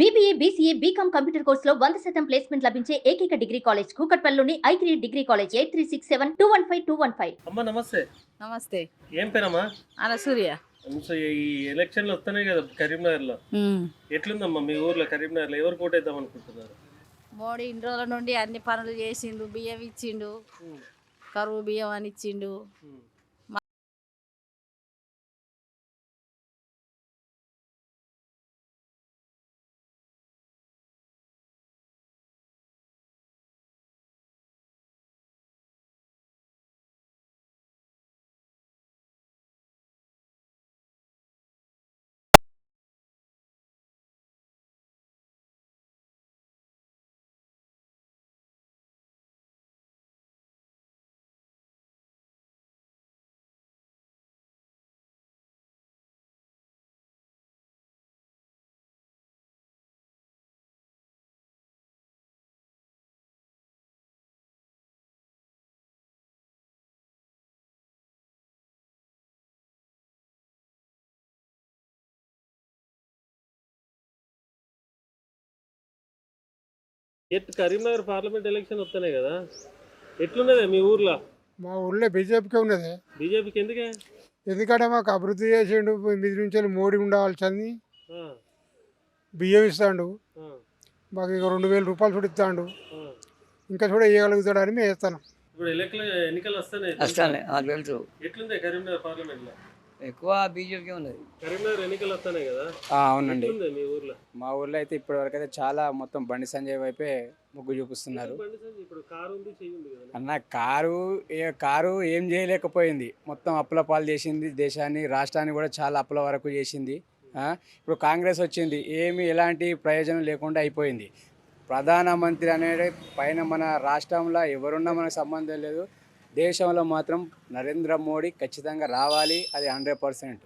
BBA BCA B Com computer కోర్సులో వంద శాతం ప్లేస్మెంట్ లభించే ఏకైక degree college కూకట్పల్లిలోని I three degree college eight three six seven two one five two one five అమ్మ నమస్తే. నమస్తే. ఏం పేరమ్మా? అనసూయ సో ఈ ఎలక్షన్లు వస్తున్నాయి కదా కరీంనగర్లో ఎట్లుందమ్మా మీ ఊర్లో కరీంనగర్లో ఎవరు కోటేద్దాం అనుకుంటున్నారు? మోడీ ఇన్ని రోజుల నుండి అన్ని పనులు చేసిండు బియ్యం ఇచ్చిండు కరువు బియ్యం అని ఇచ్చిండు. ఎట్ కరీంనగర్ పార్లమెంట్ ఎలక్షన్ వస్తున్నాయి కదా? ఎట్లున్నదే మీ ఊర్లో? మా ఊళ్ళో బీజేపీకే ఉన్నది. బీజేపీకి ఎందుకే? ఎందుకంటే మాకు అభివృద్ధి చేసిండు మీద నుంచి మోడీ ఉండవలసింది బియ్యం ఇస్తాడు. మాకు ఇక రెండు వేల రూపాయలు చూడు ఇస్తాడు. ఆ. ఇంకా చూడ ఇవ్వగలుగుతాడు అని మేము వేస్తాను ఇప్పుడు ఎన్నికలు వస్తున్నాయి వస్తానే తెలుసు ఎట్లుంది కరీంనగర్ పార్లమెంట్లో ఎక్కువ బీజేపీకి ఉన్నది. కరీంనగర్ ఎన్నికలు కదా? అవునండి. మీ ఊర్లో? మా ఊర్లో అయితే ఇప్పటి వరకు అయితే చాలా మొత్తం బండి సంజయ్ వైపే మొగ్గు చూపిస్తున్నారు. అన్న కారు ఏ కారు ఏం చేయలేకపోయింది. మొత్తం అప్పుల పాలు చేసింది దేశాన్ని రాష్ట్రాన్ని కూడా చాలా అప్పుల వరకు చేసింది. ఇప్పుడు కాంగ్రెస్ వచ్చింది ఏమి ఎలాంటి ప్రయోజనం లేకుండా అయిపోయింది. ప్రధానమంత్రి అనేది పైన మన రాష్ట్రంలో ఎవరున్నా మనకు సంబంధం లేదు. దేశంలో మాత్రం నరేంద్ర మోడీ ఖచ్చితంగా రావాలి అది హండ్రెడ్ పర్సెంట్.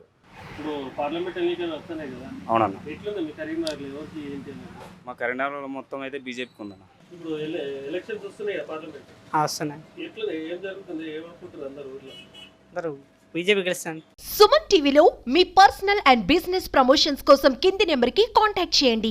ఇప్పుడు పార్లమెంట్ ఎన్నికలు వస్తున్నాయి కదా. అవునన్న. ఎట్లుంది మీ కరీంనగర్లో ఎవరికి ఏంటి అనేది? మా కరీంనగర్లో మొత్తం అయితే బీజేపీకి ఉందన్న. ఇప్పుడు ఎల- ఎలక్షన్స్ వస్తున్నాయి కదా పార్లమెంట్. వస్తున్నాయి. ఎట్లుంది? ఏం జరుగుతుంది? ఏమనుకుంటారు అందరు ఊర్లో? అందరూ బీజేపీ గెలుస్తాను సుమన్ టీవీలో మీ పర్సనల్ అండ్ బిజినెస్ ప్రమోషన్స్ కోసం కింది నెంబర్కి కాంటాక్ట్ చేయండి.